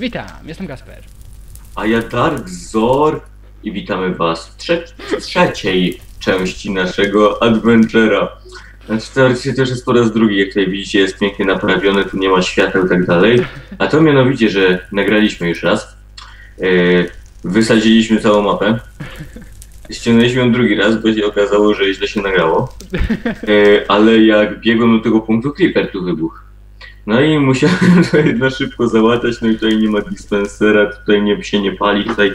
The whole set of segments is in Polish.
Witam, jestem Kasper. A ja Dark Zor i witamy was w trze trzeciej części naszego Adventure'a. Znaczy teoretycznie też jest po raz drugi, jak tutaj widzicie jest pięknie naprawione, tu nie ma świateł i tak dalej. A to mianowicie, że nagraliśmy już raz, yy, wysadziliśmy całą mapę, ściągnęliśmy ją drugi raz, bo się okazało, że źle się nagrało. Yy, ale jak biegłem do tego punktu, creeper tu wybuchł. No i musiałem tutaj na szybko załatać, no i tutaj nie ma dispensera, tutaj nie, się nie pali, tutaj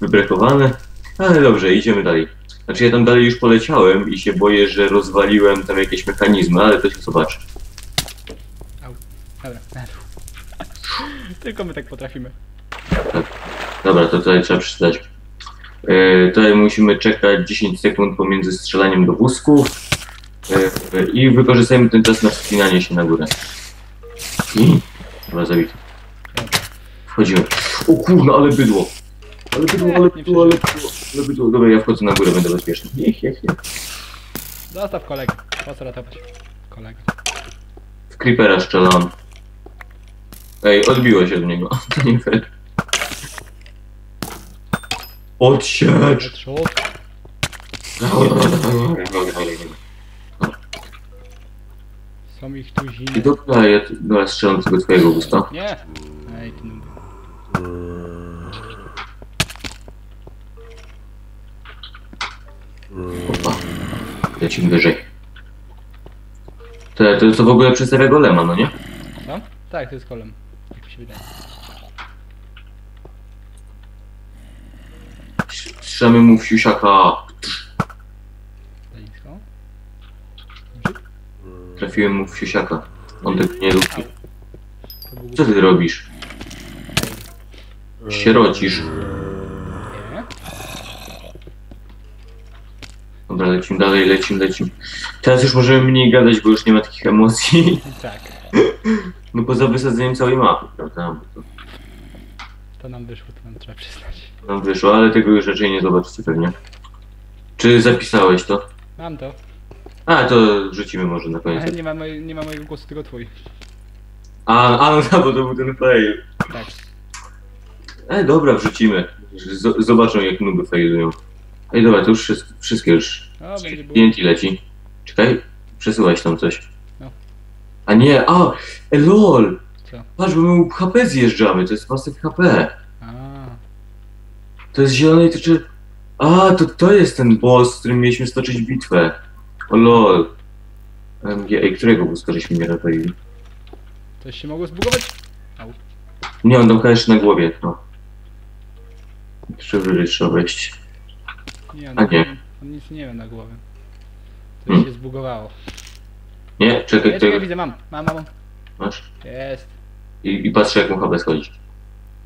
wybrekowane. Ale dobrze, idziemy dalej. Znaczy ja tam dalej już poleciałem i się boję, że rozwaliłem tam jakieś mechanizmy, ale to się zobaczy. Dobra. Tylko my tak potrafimy. Dobra, to tutaj trzeba przeczytać. Yy, tutaj musimy czekać 10 sekund pomiędzy strzelaniem do wózków yy, i wykorzystajmy ten czas na wspinanie się na górę. I... Dobra, zabity. Wchodzimy. O kurno, ale bydło. Ale bydło, ale bydło, ale bydło, ale bydło. Dobra, ja wchodzę na górę, będę bezpieczny. Jech, jech, jech. Zostaw kolegę. Po co ratować? Kolega. W creepera strzelam. Ej, odbiło się od niego. To nie fair. Odsiecz! Headshot. Są ich tu I zimne. dobra, ja dobra, strzelam tego twojego gusta. Nie! Ej, ty nuby. Opa. Lecimy wyżej. To, to, to w ogóle przedstawia golema, no nie? Co? Tak, to jest kolem. Jak mi się wydaje. Strzelamy mu w siusiaka. Za nisko. Trafiłem mu w siusiaka. On tego nie lubi. Co ty robisz? Sierocisz. Dobra, lecimy dalej, lecimy, lecimy. Teraz już możemy mniej gadać, bo już nie ma takich emocji. Tak. No poza wysadzeniem całej mapy, prawda? To nam wyszło, to nam trzeba przyznać. nam wyszło, ale tego już raczej nie zobaczycie pewnie. Czy zapisałeś to? Mam to. A, to rzucimy może na Ale koniec. nie ma, moj, nie ma mojego głosu, tylko twój. A, a no bo to był ten fail. Tak. E, dobra, wrzucimy. Z zobaczą jak nuby failują. Ej, dobra, to już wszystko, wszystkie już. O, będzie było. Klienci leci. Czekaj, przesyłać tam coś. No. A nie, a, e, lol. Co? Patrz, bo my HP zjeżdżamy, to jest pasek HP. A, To jest zielony i tyczy... A, to to jest ten boss, z którym mieliśmy stoczyć bitwę. O lol. MG, ej, którego wózka żeśmy nie ratowali? coś się mogło zbugować? Au. Nie, on chyba jeszcze na głowie, no. Jeszcze wyżej trzeba wejść. Nie, on, A nie. on nic nie ma na głowie. Coś Hmm. się zbugowało. Nie, czekaj, Ja czekaj, widzę, mam. Mam, mam. mam. masz. Jest. I, i patrzę jak mu HP schodzi.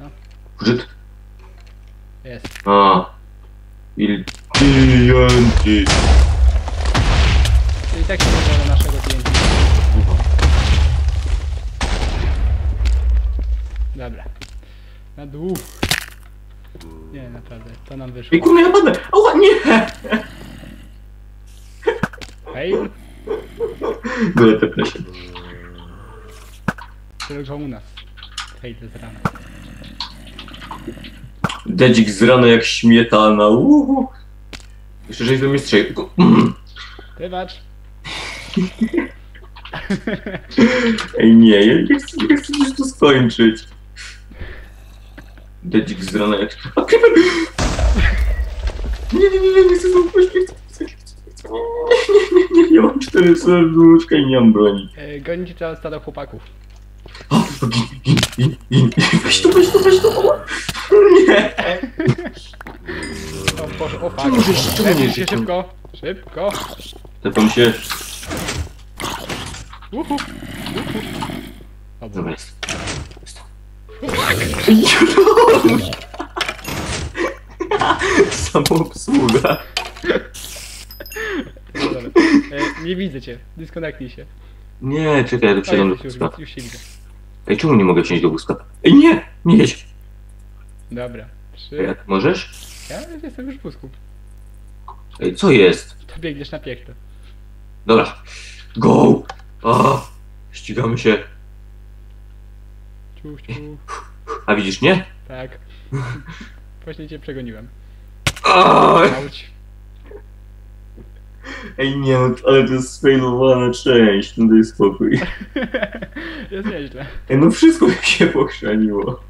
No. Żyd. Jest. A. Il TNT. Się nazywa naszego klienta. Dobra. Na dół. Nie, naprawdę. To nam wyszło. Ej, kurwa, ja padnę! Ała, nie! Fail? Dobra, tepnę się. Tylko u nas. Fail z rana. Dedzik z rana jak śmietana. Uhu. Jeszcze żeś we mnie strzelił. Wybacz. Ej, nie, ja nie chcę, nie chcę już to skończyć. Dedzik z rana jak... A, creeper! Nie, nie, nie, nie, nie chcę pójść, nie chcę, nie chcę, nie chcę, nie, nie, nie, nie, ja mam cztery serduszka i nie mam broni. E, Gonić trzeba stada chłopaków. O, gin, gin, gin, gin. Weź to, weź to, weź to, o. Nie! O, Boże, o fuck. Czemu żeś- nie życzył? szybko. Szybko. Tepam się. Uhu. Uhu. Dobra, Dobra. jest. Samoobsługa. Dobra. E, nie widzę cię. Dyskonektuj się. Nie, czekaj, ja wsiadam do już, już, wózka. już się widzę. Ej, czemu nie mogę wsiąść do wózka? Ej, nie! Nie jedź! Dobra. Ej, Trzy. ty możesz? Ja jestem już w wózku. Ej, co jest? To biegniesz na piekle. Dobra. Go! Ścigamy się. Ciuch, ciuch. A widzisz mnie? Tak. Właśnie cię przegoniłem. Auć. Ej nie, no, ale to jest sfailowana część, no daj spokój. Jest nieźle. Ej, no wszystko mi się pochrzaniło.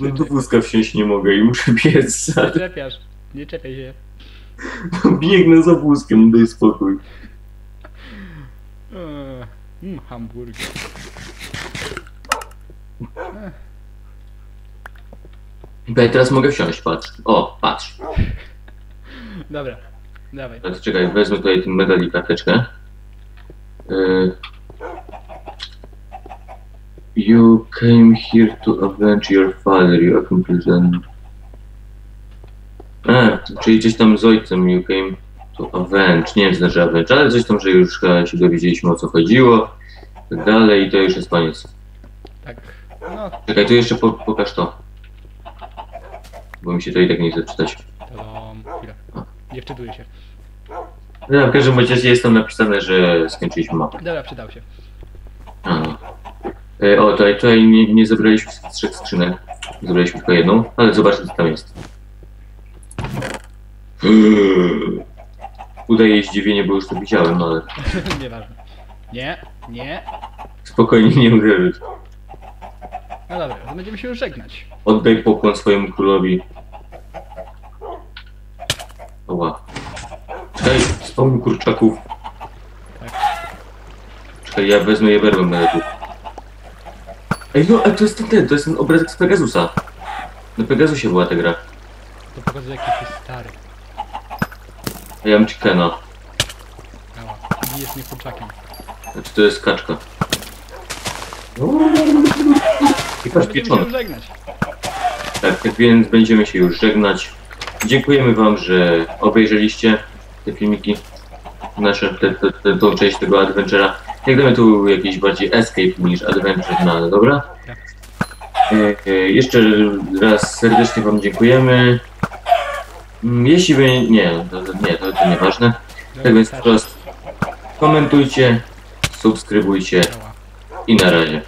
No do wózka wsiąść nie mogę i muszę biec. Nie czepiasz. Nie czepiaj się. No, biegnę za wózkiem, no daj spokój. Eee, Mm, hamburger. Ej, teraz mogę wsiąść, patrz. O, patrz. Dobra, dawaj. Teraz czekaj, wezmę tutaj ten medal i karteczkę. Y... You came here to avenge your father, you accomplished an... A, czyli coś tam z ojcem, you came avenge, nie wiem co znaczy avenge, ale coś tam, że już chyba się dowiedzieliśmy o co chodziło, tak dalej i to już jest koniec. Tak. No, Czekaj, tu jeszcze po, pokaż to. Bo mi się to i tak nie chce czytać. to chwilę. Nie wczytuję się. No, w każdym razie jest tam napisane, że skończyliśmy mapę. Dobra, przydał się. A. E, O, tutaj, tutaj nie, nie zebraliśmy trzech skrzynek. Zebraliśmy tylko jedną, ale zobaczmy co tam jest. Udaje zdziwienie, bo już to widziałem, ale Nieważne. Nie, nie. spokojnie nie uderzyć. No dobra, to będziemy się już żegnać. Oddaj pokłon swojemu królowi. Oła. Czekaj, spawn kurczaków. Tak. Czekaj, ja wezmę je berwę medyków. Ej, no, ale to jest ten, ten, to jest ten obrazek z Pegasusa. Na Pegasusie była ta gra. To pokazuje jaki jesteś stary. A ja mam chickena. Ała. I jest nie kurczakiem. Znaczy to jest kaczka. I patrz, Będziemy się żegnać. Tak, tak więc będziemy się już żegnać. Dziękujemy wam, że obejrzeliście te filmiki. Nasze, te, te, te, tą część tego adventure'a. Jak damy tu jakiś bardziej escape niż adventure, no ale dobra. Tak. E, e, jeszcze raz serdecznie wam dziękujemy. Mm, Jeśli wy... Nie, to, nie, to, to nieważne. Tak więc Dobra, teraz komentujcie, subskrybujcie i na razie.